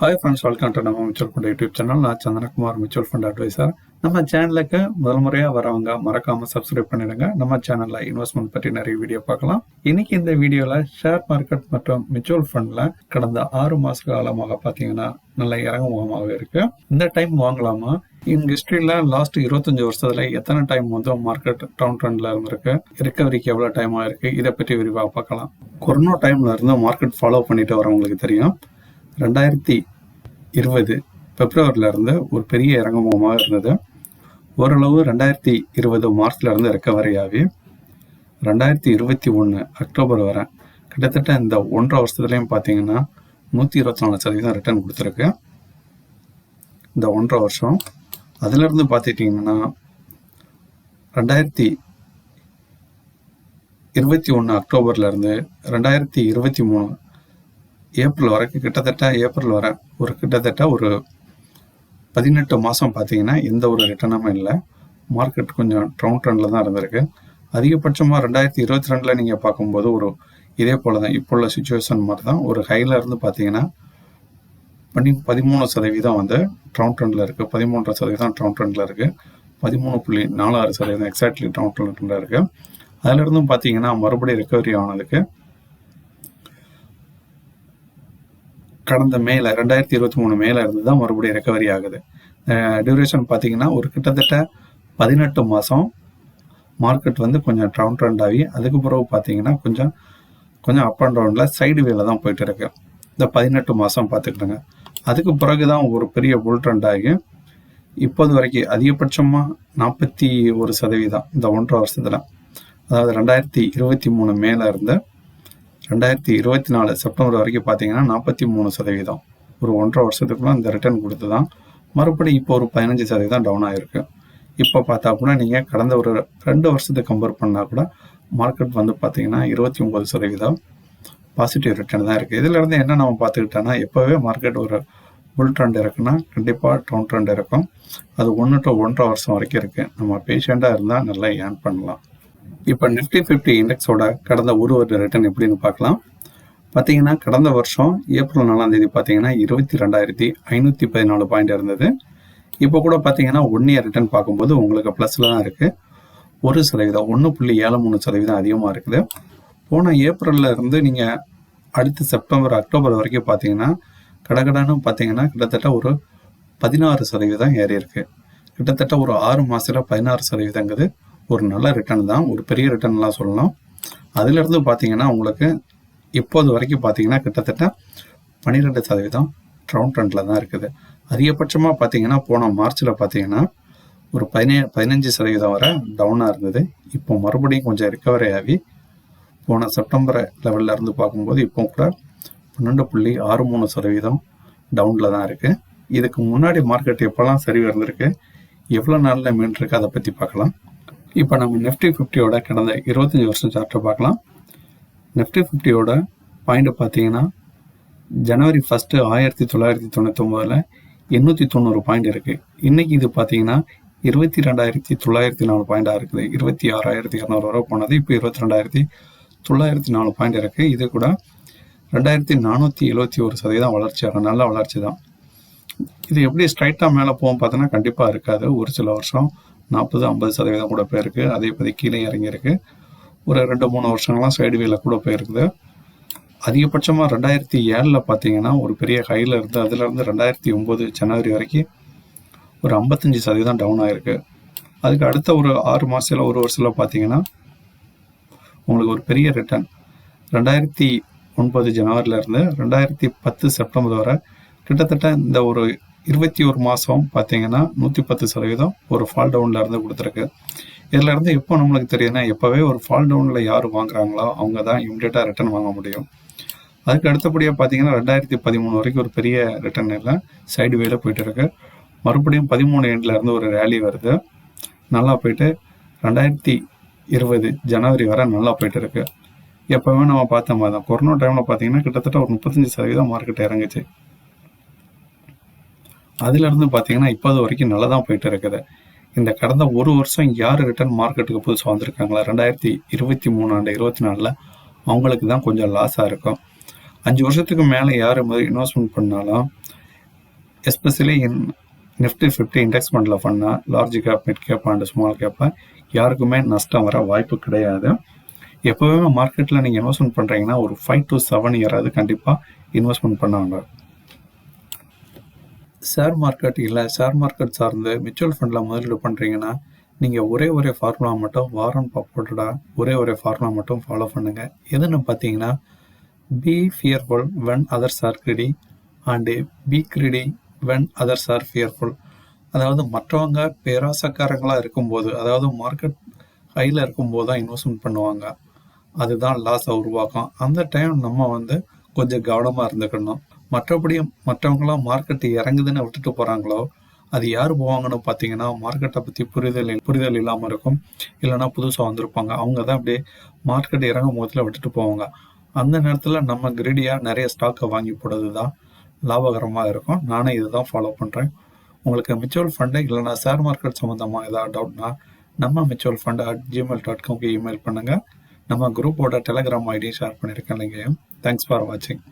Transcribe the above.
Hi friends welcome to நம்ம mutual fund YouTube channel நான் Chandrakumar mutual fund advisor நம்ம சேனலுக்கு முதல் முறையாக வரவங்க மறக்காமல் சப்ஸ்கிரைப் பண்ணிடுங்க. நம்ம சேனலில் இன்வெஸ்ட்மெண்ட் பற்றி நிறைய வீடியோ பார்க்கலாம். இன்னைக்கு இந்த வீடியோவில் ஷேர் மார்க்கெட் மற்றும் மியூச்சுவல் ஃபண்டில் கடந்த ஆறு மாச காலமாக பார்த்தீங்கன்னா நல்ல இறங்குமுகமாக இருக்கு. இந்த டைம் வாங்கலாமா? இன் ஹிஸ்டரியில் லாஸ்ட் இருபத்தஞ்சு வருஷத்துல எத்தனை டைம் வந்து மார்க்கெட் டவுன் ட்ரெண்ட்ல இருந்திருக்கு? ரிகவரிக்கு எவ்வளோ டைம் ஆயிருக்கு இதை பற்றி விரிவாக பார்க்கலாம். கொரோனா டைம்ல இருந்து மார்க்கெட் ஃபாலோ பண்ணிட்டு வரவங்களுக்கு தெரியும். ரெண்டாயிரத்தி இருபது பிப்ரவரில இருந்து ஒரு பெரிய இறங்குமுகமாக இருந்தது. ஓரளவு ரெண்டாயிரத்தி இருபது மார்ச்ல இருந்து ரெக்கவரி ஆகி ரெண்டாயிரத்தி இருபத்தி ஒன்று அக்டோபர் வரை கிட்டத்தட்ட இந்த ஒன்றரை வருஷத்துலையும் பார்த்தீங்கன்னா நூற்றி இருபத்தி நாலு சதவீதம் ரிட்டர்ன் கொடுத்துருக்கு. இந்த ஒன்றரை வருஷம் அதுலேருந்து பார்த்துட்டிங்கன்னா ரெண்டாயிரத்தி இருபத்தி ஒன்று அக்டோபர்லேருந்து ரெண்டாயிரத்தி இருபத்தி மூணு ஏப்ரல் வரைக்கும் கிட்டத்தட்ட ஏப்ரல் வரை ஒரு கிட்டத்தட்ட ஒரு பதினெட்டு மாதம் பார்த்தீங்கன்னா எந்த ஒரு ரிட்டர்னுமே இல்லை. மார்க்கெட் கொஞ்சம் ட்ரவுன் ட்ரெண்டில் தான் இருந்திருக்கு. அதிகபட்சமாக ரெண்டாயிரத்தி இருபத்தி ரெண்டில் நீங்கள் பார்க்கும்போது ஒரு இதே போல தான் இப்போ உள்ள சுச்சுவேஷன் மாதிரி தான் ஒரு ஹையில் இருந்து பார்த்தீங்கன்னா பனி பதிமூணு சதவீதம் வந்து ட்ரவுன் ட்ரெண்டில் இருக்குது பதிமூன்றரை சதவீதம் ட்ரவுன் ட்ரெண்டில் இருக்குது பதிமூணு புள்ளி நாலு ஆறு சதவீதம் எக்ஸாக்ட்லி ட்ரவுன் ட்ரெண்டில் இருக்குது அதிலிருந்தும் பார்த்தீங்கன்னா மறுபடியும் ரெக்கவரி ஆனதுக்கு கடந்த மேல ரெண்டாயிரத்தி இருபத்தி மூணு மேல இருந்து தான் மறுபடியும் ரெக்கவரி ஆகுது. டியூரேஷன் பார்த்தீங்கன்னா ஒரு கிட்டத்தட்ட பதினெட்டு மாதம் மார்க்கெட் வந்து கொஞ்சம் ட்ரவுன் ட்ரெண்ட் ஆகி அதுக்கு பிறகு பார்த்தீங்கன்னா கொஞ்சம் கொஞ்சம் அப் அண்ட் டவுனில் சைடு வேல தான் போயிட்டு இருக்கு. இந்த பதினெட்டு மாதம் பார்த்துக்கிட்டுங்க அதுக்கு பிறகு தான் ஒரு பெரிய புல் ட்ரெண்ட் ஆகி இப்போது வரைக்கும் அதிகபட்சமாக நாற்பத்தி ஒரு சதவீதம் இந்த ஒன்றரை வருஷத்தில். அதாவது ரெண்டாயிரத்தி இருபத்தி மூணு மேலே இருந்து ரெண்டாயிரத்தி இருபத்தி நாலு செப்டம்பர் வரைக்கும் பார்த்தீங்கன்னா நாற்பத்தி மூணு சதவீதம். ஒரு ஒன்றரை வருஷத்துக்குள்ள இந்த ரிட்டர்ன் கொடுத்து தான் மறுபடியும் இப்போ ஒரு பதினஞ்சு சதவீதம் டவுன் ஆகிருக்கு இப்போ பார்த்தா கூட நீங்கள் கடந்த ஒரு ரெண்டு வருஷத்துக்கு கம்பேர் பண்ணால் கூட மார்க்கெட் வந்து பார்த்தீங்கன்னா இருபத்தி ஒம்பது சதவீதம் பாசிட்டிவ் ரிட்டர்ன் தான் இருக்குது இதிலிருந்து என்ன நம்ம பார்த்துக்கிட்டோன்னா எப்போவே மார்க்கெட் ஒரு புல் ட்ரெண்ட் இருக்குன்னா கண்டிப்பாக டவுன் ட்ரெண்ட் இருக்கும். அது ஒன்று டு ஒன்றரை வருஷம் வரைக்கும் இருக்குது நம்ம பேஷண்ட்டாக இருந்தால் நல்லா ஏர்ன் பண்ணலாம். இப்போ நிஃப்டி ஃபிஃப்டி இண்டெக்ஸோட கடந்த ஒரு வருட ரிட்டர்ன் எப்படின்னு பார்க்கலாம். பார்த்தீங்கன்னா கடந்த வருஷம் ஏப்ரல் நாலாம் தேதி பார்த்தீங்கன்னா இருபத்தி ரெண்டாயிரத்தி ஐநூற்றி பதினாலு பாயிண்ட் இருந்தது. இப்போ கூட பார்த்தீங்கன்னா ஒன் இயர் ரிட்டர்ன் பார்க்கும்போது உங்களுக்கு ப்ளஸில் தான் இருக்குது ஒரு சதவீதம் ஒன்று புள்ளி ஏழு மூணு சதவீதம் அதிகமாக இருக்குது. போன ஏப்ரலில் இருந்து நீங்கள் அடுத்த செப்டம்பர் அக்டோபர் வரைக்கும் பார்த்தீங்கன்னா கடகடன்னு பார்த்தீங்கன்னா கிட்டத்தட்ட ஒரு பதினாறு சதவீதம் ஏறி இருக்கு. கிட்டத்தட்ட ஒரு ஆறு மாதத்தில் பதினாறு சதவீதங்கிறது ஒரு நல்ல ரிட்டர்ன் தான் ஒரு பெரிய ரிட்டர்ன்லாம் சொல்லலாம். அதுலேருந்து பார்த்தீங்கன்னா உங்களுக்கு இப்போது வரைக்கும் பார்த்தீங்கன்னா கிட்டத்தட்ட பன்னிரெண்டு சதவீதம் ட்ரவுன் ட்ரெண்டில் தான் இருக்குது. அதிகபட்சமாக பார்த்தீங்கன்னா போன மார்ச்சில் பார்த்தீங்கன்னா ஒரு பதினே பதினஞ்சு சதவீதம் வரை டவுனாக இருந்தது. இப்போ மறுபடியும் கொஞ்சம் ரிக்கவரி ஆகி போன செப்டம்பர் லெவலில் இருந்து பார்க்கும்போது இப்போ கூட பன்னெண்டு புள்ளி ஆறு மூணு சதவீதம் டவுனில் தான் இருக்குது இதுக்கு முன்னாடி மார்க்கெட் எப்போல்லாம் சரி இருந்திருக்கு எவ்வளோ நாளில் மீண்டிருக்கு அதை பற்றி பார்க்கலாம். இப்போ நம்ம நிஃப்டி ஃபிஃப்டியோட கடந்த இருபத்தஞ்சி வருஷம் சார்ட்டை பார்க்கலாம். நிஃப்டி ஃபிஃப்டியோட பாயிண்ட் பார்த்தீங்கன்னா ஜனவரி ஃபஸ்ட்டு ஆயிரத்தி தொள்ளாயிரத்தி தொண்ணூத்தொம்போதில் எண்ணூற்றி தொண்ணூறு பாயிண்ட் இருக்குது இன்றைக்கி இது பார்த்தீங்கன்னா இருபத்தி ரெண்டாயிரத்தி தொள்ளாயிரத்தி நாலு பாயிண்டாக இருக்குது. இருபத்தி ஆறாயிரத்தி இரநூறு வரை போனது இப்போ இருபத்தி ரெண்டாயிரத்தி தொள்ளாயிரத்தி நாலு பாயிண்ட் இருக்குது இது கூட ரெண்டாயிரத்தி நானூற்றி எழுபத்தி ஒரு சதவீதம் வளர்ச்சி ஆகும் நல்ல வளர்ச்சி தான். இது எப்படி ஸ்ட்ரைட்டாக மேலே போகும் பார்த்தோன்னா கண்டிப்பாக இருக்காது. ஒரு சில வருஷம் நாற்பது ஐம்பது சதவீதம் கூட போயிருக்கு. அதே பற்றி கீழே இறங்கியிருக்கு. ஒரு ரெண்டு மூணு வருஷங்கள்லாம் சைடு வேல கூட போயிருக்குது. அதிகபட்சமாக ரெண்டாயிரத்தி ஏழில் பார்த்தீங்கன்னா ஒரு பெரிய ஹையில் இருந்து அதுலேருந்து ரெண்டாயிரத்தி ஒம்பது ஜனவரி வரைக்கும் ஒரு ஐம்பத்தஞ்சு சதவீதம் டவுன் ஆகிருக்கு அதுக்கு அடுத்த ஒரு ஆறு மாதத்தில் ஒரு வருஷத்தில் பார்த்தீங்கன்னா உங்களுக்கு ஒரு பெரிய ரிட்டர்ன் ரெண்டாயிரத்தி ஒன்பது ஜனவரியிலேருந்து ரெண்டாயிரத்தி பத்து செப்டம்பர் வரை கிட்டத்தட்ட இந்த ஒரு இருபத்தி ஒரு மாதம் பார்த்தீங்கன்னா நூற்றி பத்து சதவீதம் ஒரு ஃபால் டவுனில் இருந்து கொடுத்துருக்கு. இதில் இருந்து எப்போ நம்மளுக்கு தெரியுதுன்னா எப்போவே ஒரு ஃபால் டவுனில் யார் வாங்குறாங்களோ அவங்க தான் இம்மிடியட்டாக ரிட்டர்ன் வாங்க முடியும். அதுக்கு அடுத்தபடியாக பார்த்தீங்கன்னா ரெண்டாயிரத்தி பதிமூணு வரைக்கும் ஒரு பெரிய ரிட்டர்ன் இல்லை சைடு வேல போயிட்டு இருக்கு. மறுபடியும் பதிமூணு எண்டில் இருந்து ஒரு ரேலி வருது. நல்லா போயிட்டு ரெண்டாயிரத்தி இருபது ஜனவரி வரை நல்லா போயிட்டு இருக்கு. எப்போவுமே நம்ம பார்த்த மாதிரி தான் கொரோனா டைமில் பார்த்தீங்கன்னா கிட்டத்தட்ட ஒரு முப்பத்தஞ்சு சதவீதம் மார்க்கெட் இறங்குச்சு. அதுலேருந்து பார்த்தீங்கன்னா இப்போது வரைக்கும் நல்லா தான் போயிட்டு இருக்குது. இந்த கடந்த ஒரு வருஷம் யார் ரிட்டர்ன் மார்க்கெட்டுக்கு புதுசாக வந்திருக்காங்களா? ரெண்டாயிரத்தி இருபத்தி மூணு ஆண்டு இருபத்தி நாலில் அவங்களுக்கு தான் கொஞ்சம் லாஸாக இருக்கும். அஞ்சு வருஷத்துக்கு மேலே யார் முதல் இன்வெஸ்ட்மெண்ட் பண்ணாலும் especially in Nifty fifty index ஃபண்டில் பண்ணால் large cap mid cap and small கேப்பை யாருக்குமே நஷ்டம் வர வாய்ப்பு கிடையாது. எப்போவுமே மார்க்கெட்டில் நீங்கள் இன்வெஸ்ட்மெண்ட் பண்ணுறீங்கன்னா ஒரு ஃபைவ் டு செவன் இயராது கண்டிப்பாக இன்வெஸ்ட்மெண்ட் பண்ணுவாங்க. ஷேர் மார்க்கெட் இல்லை ஷேர் மார்க்கெட் சார்ந்து மியூச்சுவல் ஃபண்டில் முதலீடு பண்ணுறீங்கன்னா நீங்கள் ஒரே ஒரே ஃபார்முலா மட்டும் வாரன் பாப்போட்டோட ஒரே ஒரே ஃபார்முலா மட்டும் ஃபாலோ பண்ணுங்கள் எதுன்னு பார்த்தீங்கன்னா be fearful when others are greedy and be greedy when others are fearful அதாவது மற்றவங்க பேராசக்காரங்களாக இருக்கும்போது அதாவது மார்க்கெட் ஹையில் இருக்கும்போது தான் இன்வெஸ்ட்மெண்ட் பண்ணுவாங்க. அதுதான் லாஸை உருவாக்கும். அந்த டைம் நம்ம வந்து கொஞ்சம் கவனமாக இருந்துக்கணும். மற்றபடி மற்றவங்களாம் மார்க்கெட்டு இறங்குதுன்னு விட்டுட்டு போகிறாங்களோ அது யார் போவாங்கன்னு பார்த்தீங்கன்னா மார்க்கெட்டை பற்றி புரிதல் புரிதல் இல்லாமல் இருக்கும். இல்லைன்னா புதுசாக வந்திருப்பாங்க. அவங்க தான் அப்படியே மார்க்கெட் இறங்கும் போதில் விட்டுட்டு போவாங்க. அந்த நேரத்தில் நம்ம கிரீடியாக நிறைய ஸ்டாக்கை வாங்கி போடுறது தான் லாபகரமாக இருக்கும். நானே இதை தான் ஃபாலோ பண்ணுறேன் உங்களுக்கு மியூச்சுவல் ஃபண்டு இல்லைனா ஷேர் மார்க்கெட் சம்மந்தமாக ஏதாவது டவுட்னா நம்ம mutual fund at Gmail dot காம்க்கு email பண்ணுங்கள் நம்ம குரூப்போட டெலகிராம் ஐடியும் ஷேர் பண்ணியிருக்கேன் இல்லைங்க தேங்க்ஸ் ஃபார் வாட்சிங்